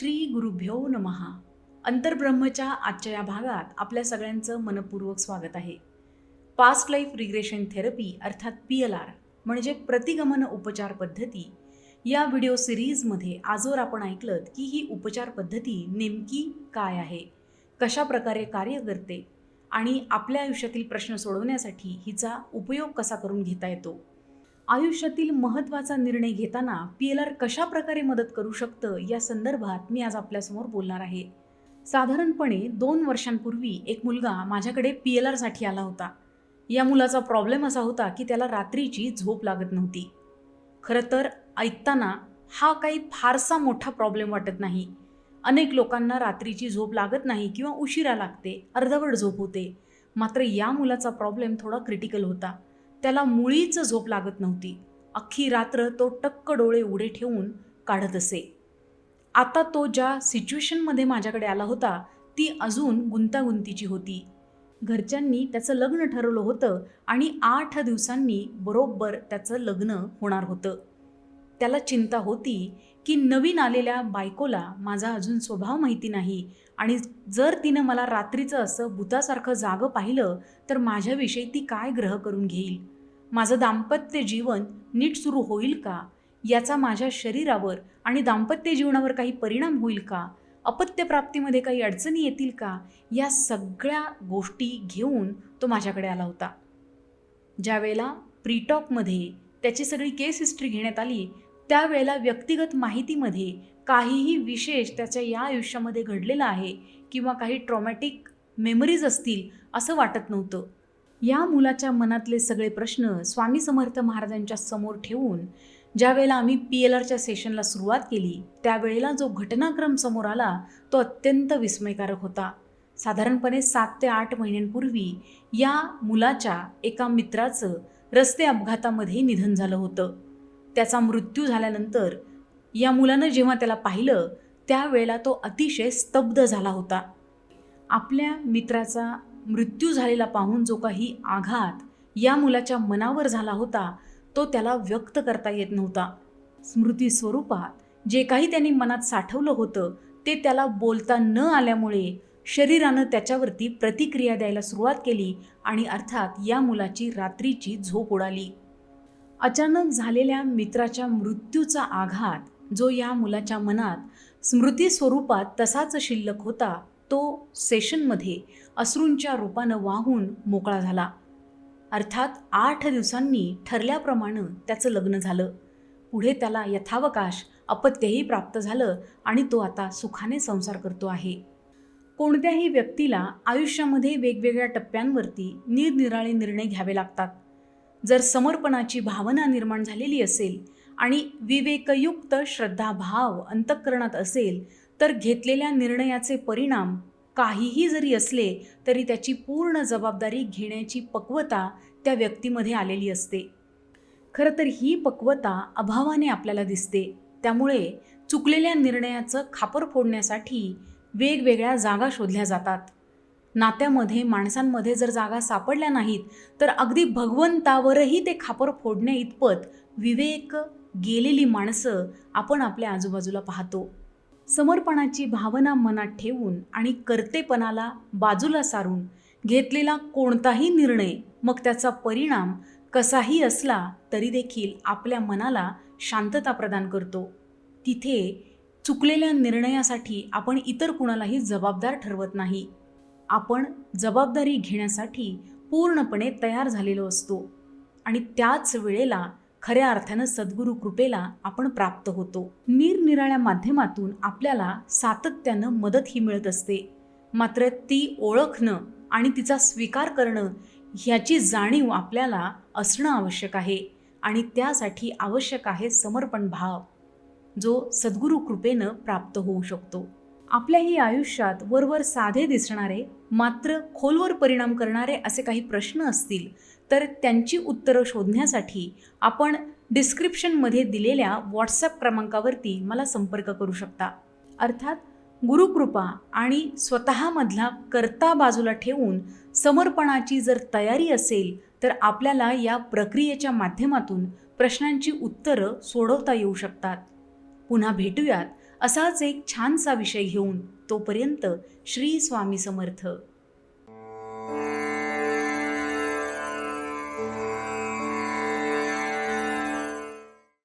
श्री गुरुभ्यो नमहा अंतर्ब्रह्मच्या आजच्या या भागात आपल्या सगळ्यांचं मनपूर्वक स्वागत आहे. पास्ट लाईफ रिग्रेशन थेरपी अर्थात पी एल आर म्हणजे प्रतिगमन उपचार पद्धती. या व्हिडिओ सिरीजमध्ये आजवर आपण ऐकलं की ही उपचार पद्धती नेमकी काय आहे कशा प्रकारे कार्य करते आणि आपल्या आयुष्यातील प्रश्न सोडवण्यासाठी हिचा उपयोग कसा करून घेता येतो. आयुष्यातील महत्त्वाचा निर्णय घेताना पी एल आर कशा प्रकारे मदत करू शकतं या संदर्भात मी आज आपल्यासमोर बोलणार आहे. साधारणपणे दोन वर्षांपूर्वी एक मुलगा माझ्याकडे पी एल आरसाठी आला होता. या मुलाचा प्रॉब्लेम असा होता की त्याला रात्रीची झोप लागत नव्हती. खरं तर ऐकताना हा काही फारसा मोठा प्रॉब्लेम वाटत नाही. अनेक लोकांना रात्रीची झोप लागत नाही किंवा उशिरा लागते अर्धवट झोप होते. मात्र या मुलाचा प्रॉब्लेम थोडा क्रिटिकल होता. त्याला मुळीच झोप लागत नव्हती. अख्खी रात्र तो टक्क डोळे उडे ठेवून काढत असे. आता तो ज्या सिच्युएशनमध्ये माझ्याकडे आला होता ती अजून गुंतागुंतीची होती. घरच्यांनी त्याचं लग्न ठरवलं होतं आणि आठ दिवसांनी बरोबर त्याचं लग्न होणार होतं. त्याला चिंता होती की नवीन आलेल्या बायकोला माझा अजून स्वभाव माहिती नाही आणि जर तिनं मला रात्रीचं असं भूतासारखं जागं पाहिलं तर माझ्याविषयी ती काय ग्रह करून घेईल? माझं दाम्पत्य जीवन नीट सुरू होईल का? याचा माझ्या शरीरावर आणि दाम्पत्य जीवनावर काही परिणाम होईल का? अपत्यप्राप्तीमध्ये काही अडचणी येतील का? या सगळ्या गोष्टी घेऊन तो माझ्याकडे आला होता. ज्यावेळेला प्रीटॉकमध्ये त्याची सगळी केस हिस्ट्री घेण्यात आली त्यावेळेला व्यक्तिगत माहितीमध्ये काहीही विशेष त्याच्या या आयुष्यामध्ये घडलेलं आहे किंवा काही ट्रॉमॅटिक मेमरीज असतील असं वाटत नव्हतं. या मुलाच्या मनातले सगळे प्रश्न स्वामी समर्थ महाराजांच्या समोर ठेवून ज्यावेळेला आम्ही पी एल आरच्या सेशनला सुरुवात केली त्यावेळेला जो घटनाक्रम समोर आला तो अत्यंत विस्मयकारक होता. साधारणपणे सात ते आठ महिन्यांपूर्वी या मुलाच्या एका मित्राचं रस्ते अपघातामध्ये निधन झालं होतं. त्याचा मृत्यू झाल्यानंतर या मुलानं जेव्हा त्याला पाहिलं त्यावेळेला तो अतिशय स्तब्ध झाला होता. आपल्या मित्राचा मृत्यू झालेला पाहून जो काही आघात या मुलाच्या मनावर झाला होता तो त्याला व्यक्त करता येत नव्हता. स्मृती स्वरूपात जे काही त्यांनी मनात साठवलं होतं ते त्याला बोलता न आल्यामुळे शरीरानं त्याच्यावरती प्रतिक्रिया द्यायला सुरुवात केली आणि अर्थात या मुलाची रात्रीची झोप उडाली. अचानक झालेल्या मित्राच्या मृत्यूचा आघात जो या मुलाच्या मनात स्मृती स्वरूपात तसाच शिल्लक होता तो सेशनमध्ये अश्रूंच्या रूपानं वाहून मोकळा झाला. अर्थात आठ दिवसांनी ठरल्याप्रमाणे त्याचं लग्न झालं. पुढे त्याला यथावकाश अपत्यही प्राप्त झालं आणि तो आता सुखाने संसार करतो आहे. कोणत्याही व्यक्तीला आयुष्यामध्ये वेगवेगळ्या टप्प्यांवरती निरनिराळे निर्णय घ्यावे लागतात. जर समर्पणाची भावना निर्माण झालेली असेल आणि विवेकयुक्त श्रद्धाभाव अंतःकरणात असेल तर घेतलेल्या निर्णयाचे परिणाम काहीही जरी असले तरी त्याची पूर्ण जबाबदारी घेण्याची पक्वता त्या व्यक्तीमध्ये आलेली असते. खरं तर ही पक्वता अभावाने आपल्याला दिसते. त्यामुळे चुकलेल्या निर्णयाचं खापर फोडण्यासाठी वेगवेगळ्या जागा शोधल्या जातात. नात्यामध्ये माणसांमध्ये जर जागा सापडल्या नाहीत तर अगदी भगवंतावरही ते खापर फोडण्या इतपत विवेक गेलेली माणसं आपण आपल्या आजूबाजूला पाहतो. समर्पणाची भावना मनात ठेवून आणि कर्तेपणाला बाजूला सारून घेतलेला कोणताही निर्णय मग त्याचा परिणाम कसाही असला तरी देखील आपल्या मनाला शांतता प्रदान करतो. तिथे चुकलेल्या निर्णयासाठी आपण इतर कुणालाही जबाबदार ठरवत नाही. आपण जबाबदारी घेण्यासाठी पूर्णपणे तयार झालेलो असतो आणि त्याच वेळेला खऱ्या अर्थानं सद्गुरू कृपेला आपण प्राप्त होतो. निरनिराळ्या माध्यमातून आपल्याला सातत्यानं मदत ही मिळत असते. मात्र ती ओळखणं आणि तिचा स्वीकार करणं ह्याची जाणीव आपल्याला असणं आवश्यक आहे आणि त्यासाठी आवश्यक आहे समर्पण भाव जो सद्गुरू कृपेनं प्राप्त होऊ शकतो. आपल्याही आयुष्यात वरवर साधे दिसणारे मात्र खोलवर परिणाम करणारे असे काही प्रश्न असतील तर त्यांची उत्तरं शोधण्यासाठी आपण डिस्क्रिप्शनमध्ये दिलेल्या व्हॉट्सॲप क्रमांकावरती मला संपर्क करू शकता. अर्थात गुरुकृपा आणि स्वतःमधला कर्ता बाजूला ठेवून समर्पणाची जर तयारी असेल तर आपल्याला या प्रक्रियेच्या माध्यमातून प्रश्नांची उत्तरं सोडवता येऊ शकतात. पुन्हा भेटूयात. असाच एक छानसा विषय घेऊन तोपर्यंत श्री स्वामी समर्थ.